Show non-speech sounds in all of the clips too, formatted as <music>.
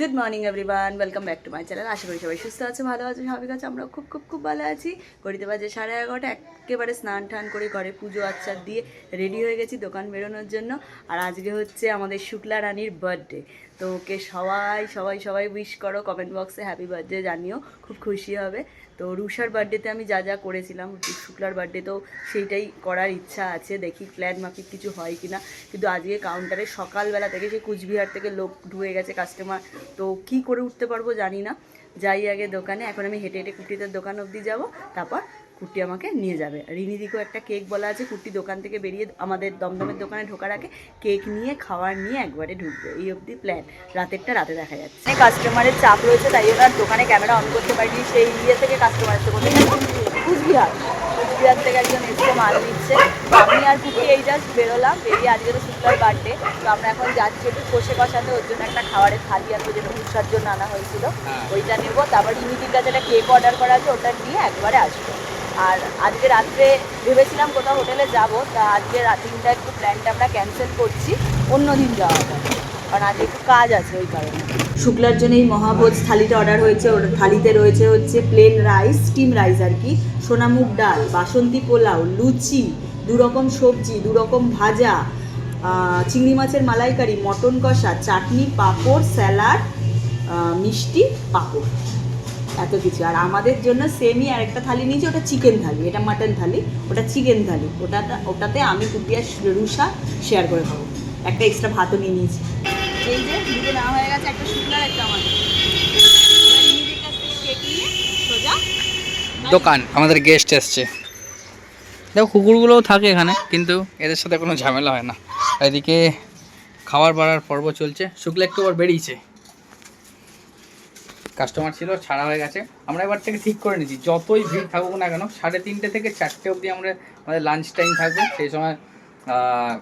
Good morning everyone welcome back to my channel আশা করি সবাই সুস্থ আছে, ভালো আছে সবাই কাছে আমরা খুব খুব খুব ভালো আছি। ঘড়িতে বাজে সাড়ে এগারোটা। একেবারে স্নান টান করে ঘরে পুজো আচ্ছা দিয়ে রেডি হয়ে গেছি দোকান বেরোনোর জন্য। আর আজকে হচ্ছে আমাদের শুক্লা রানীর বার্থডে তো ওকে সবাই সবাই সবাই উইশ করো কমেন্ট বক্সে হ্যাপি বার্থডে জানিও, খুব খুশি হবে। তো রুষার বার্থডেতে আমি যা যা করেছিলাম, শুক্লার বার্থডেতেও সেইটাই করার ইচ্ছা আছে, দেখি প্ল্যান মাফিক কিছু হয় কি না কিন্তু আজকে কাউন্টারে সকালবেলা থেকে সেই কুচবিহার থেকে লোক ঢুয়ে গেছে কাস্টমার তো কি করে উঠতে পারব জানি না। যাই আগে দোকানে, এখন আমি হেঁটে হেঁটে কুটিদের দোকান অবধি যাব, তারপর কুটি আমাকে নিয়ে যাবে। রিনিদিকেও একটা কেক বলা আছে কুটি দোকান থেকে বেরিয়ে আমাদের দমদমের দোকানে ঢোকার আগে কেক নিয়ে, খাওয়ার নিয়ে একবারে ঢুকবে। এই অবধি প্ল্যান রাতেরটা রাতে দেখা যাচ্ছে। কাস্টমারের চাপ রয়েছে, তাই জন্য দোকানে ক্যামেরা অন করতে পারিনি, সেই ইয়ে থেকে কাস্টমারের থেকে কোথায় কুচবিহার। কুচবিহার থেকে একজন এসে মাল নিচ্ছে আমি আর কুটি এই জাস্ট বেরোলাম বেরিয়ে আজকে তো শুক্লার বার্থডে তো আমরা এখন যাচ্ছি একটু কষে কষাতে ওর জন্য একটা খাবারের থালি আছে যেটা উৎসার জন্য আনা হয়েছিল। ওইটা নেব তারপর রিমিদির কাছে একটা কেক অর্ডার করা আছে ওটা নিয়ে একবারে আসব। আর আজকে রাত্রে ভেবেছিলাম কোথাও হোটেলে যাব তা আজকে দিনটা একটু প্ল্যানটা আমরা ক্যান্সেল করছি অন্য দিন যাওয়া হবে। কারণ আজকে একটু কাজ আছে ওই কারণে। শুক্লার জন্য এই মহাভোজ, থালিটা অর্ডার হয়েছে, ওর থালিতে রয়েছে হচ্ছে প্লেন রাইস স্টিম রাইস আর কি। সোনামুগ ডাল, বাসন্তী পোলাও, লুচি দু রকম সবজি দু রকম ভাজা চিংড়ি মাছের মালাইকারি, মটন কষা, চাটনি, পাঁপড়, স্যালাড মিষ্টি, পাঁপড়। এত কিছু। আর আমাদের জন্য সেমই আর একটা থালি নিয়েছি, ওটা চিকেন থালি। এটা মাটন থালি, ওটা চিকেন থালি। ওটা ওটাতে আমি কুপিয়া রুষা শেয়ার করে খাব। একটা এক্সট্রা ভাতও নিয়ে নিয়েছি। এই যে, দুটো নেওয়া হয়ে গেছে, একটা একটা দোকান, আমাদের গেস্ট এসছে। দেখো, কুকুরগুলোও থাকে এখানে, কিন্তু এদের সাথে কোনো ঝামেলা হয় না। এদিকে খাবার বাড়ার পর্ব চলছে, শুক্লা একটু আবার বেরিয়েছে। কাস্টমার ছিল, ছাড়া হয়ে গেছে। আমরা এবার থেকে ঠিক করে নিয়েছি যতই ভিড় থাকুক না কেন, সাড়ে তিনটে থেকে চারটে অবধি আমরা আমাদের লাঞ্চ টাইম থাকবে, সেই সময়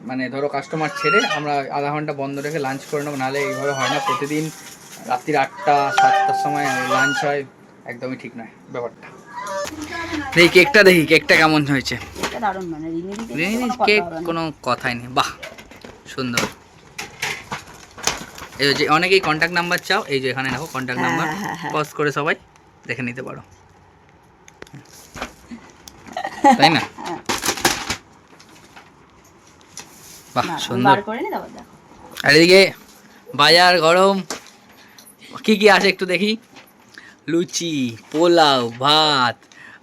মানে ধরো কাস্টমার ছেড়ে আমরা আধা ঘণ্টা বন্ধ রেখে লাঞ্চ করে নেব নাহলে এইভাবে হয় না। প্রতিদিন রাত্রির আটটা সাতটার সময় লাঞ্চ হয় একদমই ঠিক নয় ব্যাপারটা। দেখি কেকটা দেখি কেকটা কেমন হয়েছে? এটা দারুণ মানে কেক কোনো কথাই নেই বাহ সুন্দর। এই যে অনেকেই কন্ট্যাক্ট নাম্বার চাও এই যে এখানে দেখো কন্ট্যাক্ট হ্যাঁ, নাম্বার হ্যাঁ, হ্যাঁ। পজ করে সবাই দেখে নিতে পারো। তাই না? বাহ সুন্দর। আর এদিকে বাজার গরম। কি কি আছে একটু দেখি? লুচি পোলাও ভাত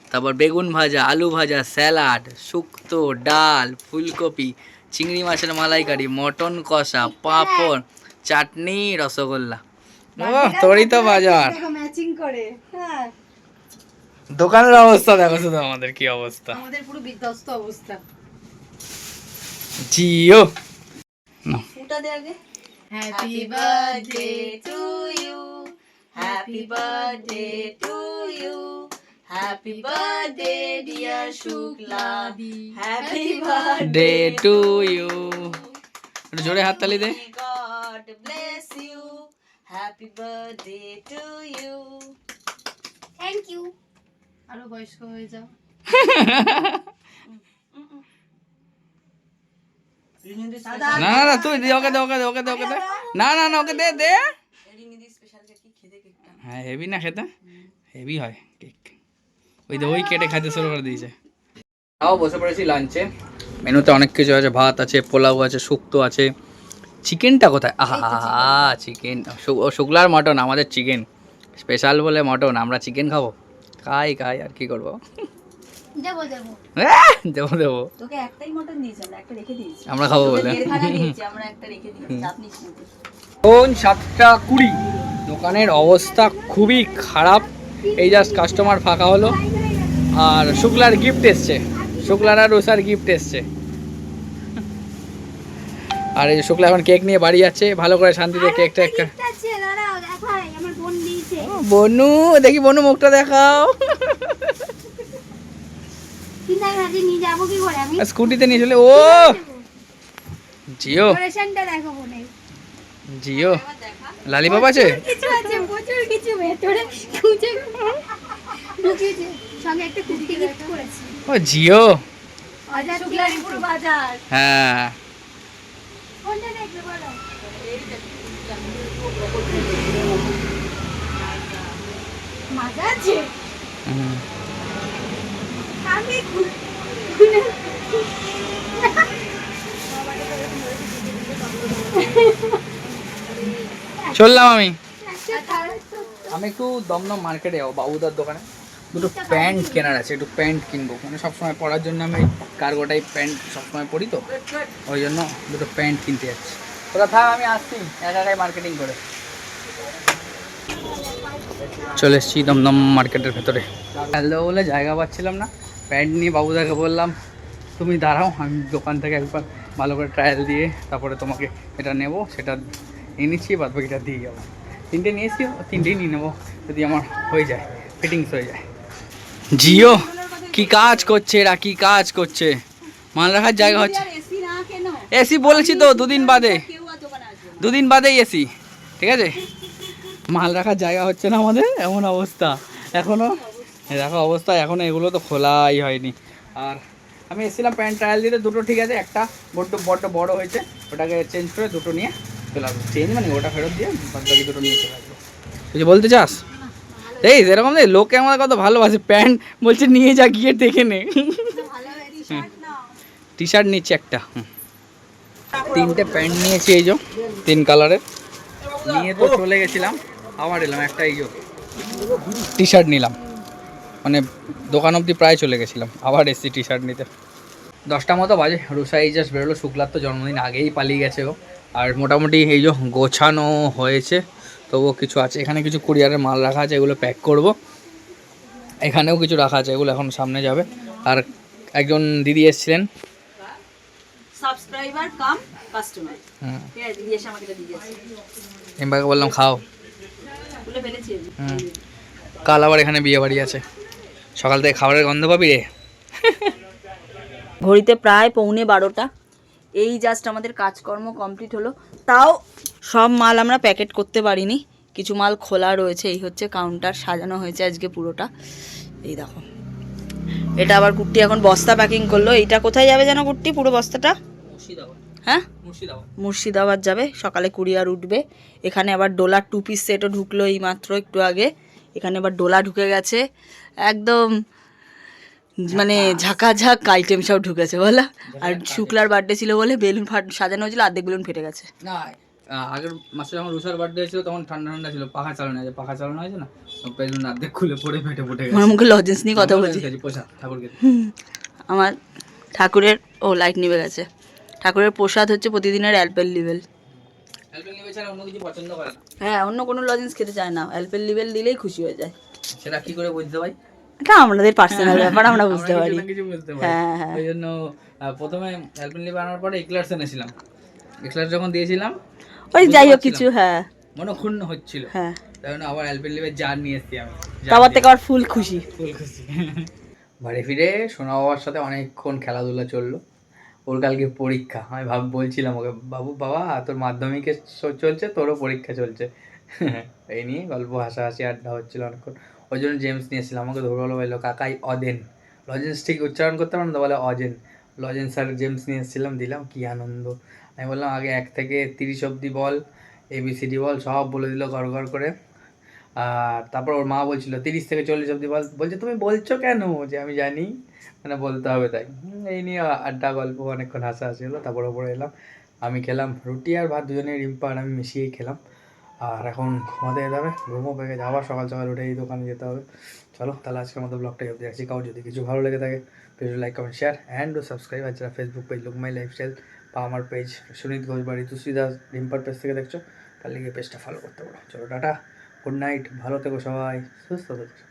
তারপর বেগুন ভাজা আলু ভাজা স্যালাড শুক্তো ডাল ফুলকপি চিংড়ি মাছের মালাইকারি মটন কষা পাঁপড় চাটনি রসগোল্লা। ও তোরই তো বাজার। হ্যাঁ। দোকানের অবস্থা দেখো শুধু আমাদের কি অবস্থা। আমাদের পুরো বিধ্বস্ত অবস্থা। জিও। ফুটা দে আগে। Happy birthday to you happy birthday to you happy birthday dear Shukla happy birthday to you জোরে হাততালি দে। God bless you happy birthday to you thank you আরও বয়স্ক হয়ে যাও। <laughs> না না না তুই দে ওকে দে ওকে দে ওকে দে ওকে দে। না না না ওকে দে দে। হ্যাঁ হেভি না খেতে? হেভি হয় কেক ওই দে ওই কেটে খাইতে শুরু করে দিয়েছে। তাও বসে পড়েছি লাঞ্চে মেনুতে অনেক কিছু আছে ভাত আছে পোলাও আছে শুক্তো আছে। চিকেনটা কোথায়? আহা চিকেন। শুক্লার মটন আমাদের চিকেন। স্পেশাল বলে মটন আমরা চিকেন খাব। খাই খাই আর কি করব? দেবো দেবো। দেবো দেবো। তোকে একটাই মটন দিয়েছি আমরা একটা রেখে দিয়েছি। আমরা খাব বলে। আমরা একটা রেখে দিয়েছি। কোন সাতটা কুড়ি। দোকানের অবস্থা খুবই খারাপ। এই জাস্ট কাস্টমার ফাঁকা হলো। আর শুক্লার গিফট এসছে। শুক্লার আর ওসার গিফট এসছে। আর এই শুক্লা এখন কেক নিয়ে বাড়ি যাচ্ছে। ভালো করে শান্তিতে কেকটা একটা বনু দেখি বনু মুখটা দেখাও কিন্তু আমি ভাবছি নিয়ে যাব কি করে আমি স্কুটিতে নিয়ে চলে ও! জিও। জিও। লালিপাপ আছে? কিছু আছে প্রচুর কিছু ভেতরে। খুঁজে সঙ্গে একটা কুর্তি গিফট করেছি। ও জিও। বাজার। হ্যাঁ। কোনটা দেখবে বলো। যাচ্ছে হুম। চললাম আমি। আমি একটু দমদম মার্কেটে যাব, বাবুদার দোকানে। দুটো প্যান্ট কেনার আছে, একটু প্যান্ট কিনবো। মানে সবসময় পরার জন্য আমি কার্গো টাইপ প্যান্ট সবসময় পরি তো, ওই জন্য দুটো প্যান্ট কিনতে যাচ্ছি। ওরা থাক, আমি আসছি, একা একাই মার্কেটিং করে। চলে এসেছি দমদম মার্কেটের ভেতরে। হ্যালো বলে জায়গা পাচ্ছিলাম না। প্যান্ট নিয়ে বাবুদাকে বললাম তুমি দাঁড়াও আমি দোকান থেকে একবার ভালো করে ট্রায়াল দিয়ে তারপরে তোমাকে এটা নেব সেটা এনেছি বাদ বাকিটা দিয়ে যাব। তিনটে নিয়েছি তিনটেই নিয়ে নেব যদি আমার হয়ে যায় ফিটিংস হয়ে যায়। জিও কি কাজ করছে এরা কি কাজ করছে? মাল রাখার জায়গা হচ্ছে এসি না কেন? এসি বলেছি তো দুদিন বাদে। দুদিন বাদেই এসি ঠিক আছে? মাল রাখার জায়গা হচ্ছে না আমাদের এমন অবস্থা। এখনও এই দেখো অবস্থা, এখন এগুলো তো খোলাই হয়নি। আর আমি এসেছিলাম প্যান্ট ট্রায়াল দিতে, দুটো ঠিক আছে, একটা বড্ড বড্ড বড় হয়েছে, ওটাকে চেঞ্জ করে দুটো নিয়ে চলে আসব। চেঞ্জ মানে ওটা ফেরত দিয়ে বাকি দুটো নিয়ে চলে আসব। কিছু বলতে চাস? এই, সেরকম নেই, লোকে আমাদের কত ভালোবাসে, প্যান্ট বলছে নিয়ে যা, গিয়ে দেখে নে। টি শার্ট নিচ্ছে একটা তিনটে প্যান্ট নিয়েছি এই যে, তিন কালারের। নিয়ে তো চলে গেছিলাম, আবার এলাম একটা এই যে। টি শার্ট নিলাম। মানে দোকান অবধি প্রায় চলে গেছিলাম আবার এসছি টি শার্ট নিতে। দশটা মতো বাজে রুষা এই জাস্ট বেরোলো শুক্লার তো জন্মদিন আগেই পালিয়ে গেছে ও। আর মোটামুটি এই যে গোছানো হয়েছে তবুও কিছু আছে। এখানে কিছু কুরিয়ারের মাল রাখা আছে এগুলো প্যাক করব। এখানেও কিছু রাখা আছে এগুলো এখন সামনে যাবে। আর একজন দিদি এসেছিলেন। Subscriber cum customer hmm. ঠিক দিদি এসে আমাকে এটা এমবাকে বললাম খাও। ফেলেছি। কাল আবার এখানে বিয়ে বাড়ি আছে। সকাল থেকে খাবারের গন্ধ পাবি রে। ঘড়িতে প্রায় পৌনে বারোটা। এই জাস্ট আমাদের কাজকর্ম কমপ্লিট হলো। তাও সব মাল আমরা প্যাকেট করতে পারিনি। কিছু মাল খোলা রয়েছে এই হচ্ছে কাউন্টার সাজানো হয়েছে আজকে পুরোটা। এই দেখো। এটা আবার কুর্তি এখন বস্তা প্যাকিং করল। এইটা কোথায় যাবে যেন কুর্তি পুরো বস্তাটা? মুর্শিদাবাদ। হ্যাঁ? মুর্শিদাবাদ। মুর্শিদাবাদ যাবে। সকালে কুরিয়ার উঠবে। এখানে আবার ডোলার টু পিস সেটও ঢুকলো এই মাত্র একটু আগে। এখানে আবার ডোলা ঢুকে গেছে। একদম মানে ঝাঁকাঝাঁক আইটেম সব ঢুকেছে বলো। আর শুক্লার বার্থডে ছিল বলে বেলুন ফাট সাজানো হয়েছিল অর্ধেক বেলুন ফেটে গেছে। না আগের মাসে যখন রুষার বার্থডে হয়েছিল তখন ঠান্ডা ঠান্ডা ছিল পাখা চালানো আছে পাখা চালানো হয়েছে না? বেলুন অর্ধেক খুলে পড়ে ফেটে ফুটে গেছে। আমার মুখে লজেন্স নিয়ে কথা বলছি। ঠাকুরকে। আমার ঠাকুরের ও লাইট নিভে গেছে। ঠাকুরের প্রসাদ হচ্ছে প্রতিদিনের অ্যালপেল লিভেল ছাড়া অন্য কিছু পছন্দ করে না। হ্যাঁ অন্য কোনো লজেন্স খেতে চায় না। অ্যালপেল লিভেল দিলেই খুশি হয়ে যায়। সেটা কি করে বুঝতে পাই এটা আমাদের পার্সোনাল ব্যাপার আমরা বুঝতে পারি। কিছু না কিছু বুঝতে পারি। হ্যাঁ, হ্যাঁ। ওই জন্য প্রথমে আনার পরে এক্লার্স এনেছিলাম। এক্লার্স যখন দিয়েছিলাম ওই যাই হোক কিছু হ্যাঁ। মনক্ষুণ্ণ হচ্ছিল। হ্যাঁ। তাই জন্য আবার জার নিয়ে এসেছি আমি। তারপর থেকে আবার ফুল খুশি। ফুল খুশি। বাড়ি ফিরে সোনা বাবার সাথে অনেকক্ষণ খেলাধুলা চলল। ওর কালকে পরীক্ষা। আমি ভাব, বলছিলাম ওকে, বাবু, বাবা, তোর মাধ্যমিকে চলছে, তোরও পরীক্ষা চলছে। <laughs> এই নিয়ে গল্প, হাসাহাসি, আড্ডা হচ্ছিল অনেকক্ষণ। ওই জন্য জেমস নিয়েছিলাম। আমাকে ধরে বলো বলল কাকাই অদেন। লজেন্স ঠিক উচ্চারণ করতে পারো না তো বলে অজেন। লজেন্স আর জেমস নিয়ে এসেছিলাম, দিলাম, কী আনন্দ। আমি বললাম, আগে এক থেকে তিরিশ অবধি বল এবিসিডি বল, সব বলে দিল গড় গড় করে। আর তারপর ওর মা বলছিল, তিরিশ থেকে চল্লিশ অব্দি বল। বলছে, তুমি বলছো কেন যে আমি জানি? মানে বলতে হবে তাই। এই নিয়ে আড্ডা, গল্প, অনেকক্ষণ হাসা হাসি হলো, তারপর ওপরে এলাম। আমি খেলাম রুটি আর ভাত দুজনে রিম্পা আর আমি মিশিয়েই খেলাম। আর এখন ঘুমাতে যেতে হবে ঘুমও পেয়ে গেছে আবার সকাল সকাল উঠে এই দোকানে যেতে হবে। চলো, তাহলে আজকের মতো ব্লগটা অবধি রাখছি। কাউ যদি কিছু ভালো লেগে থাকে please like comment share and subscribe আর যারা Facebook page look my lifestyle বা আমার পেজ সুনীত ঘোষ বাড়ি তুসি দাস রিম্পার পেজ থেকে দেখছ, তাহলে গিয়ে পেজটা ফলো করতে পারো। চলো, টাটা। গুড নাইট ভালো থেকো সবাই। সুস্থ থেকো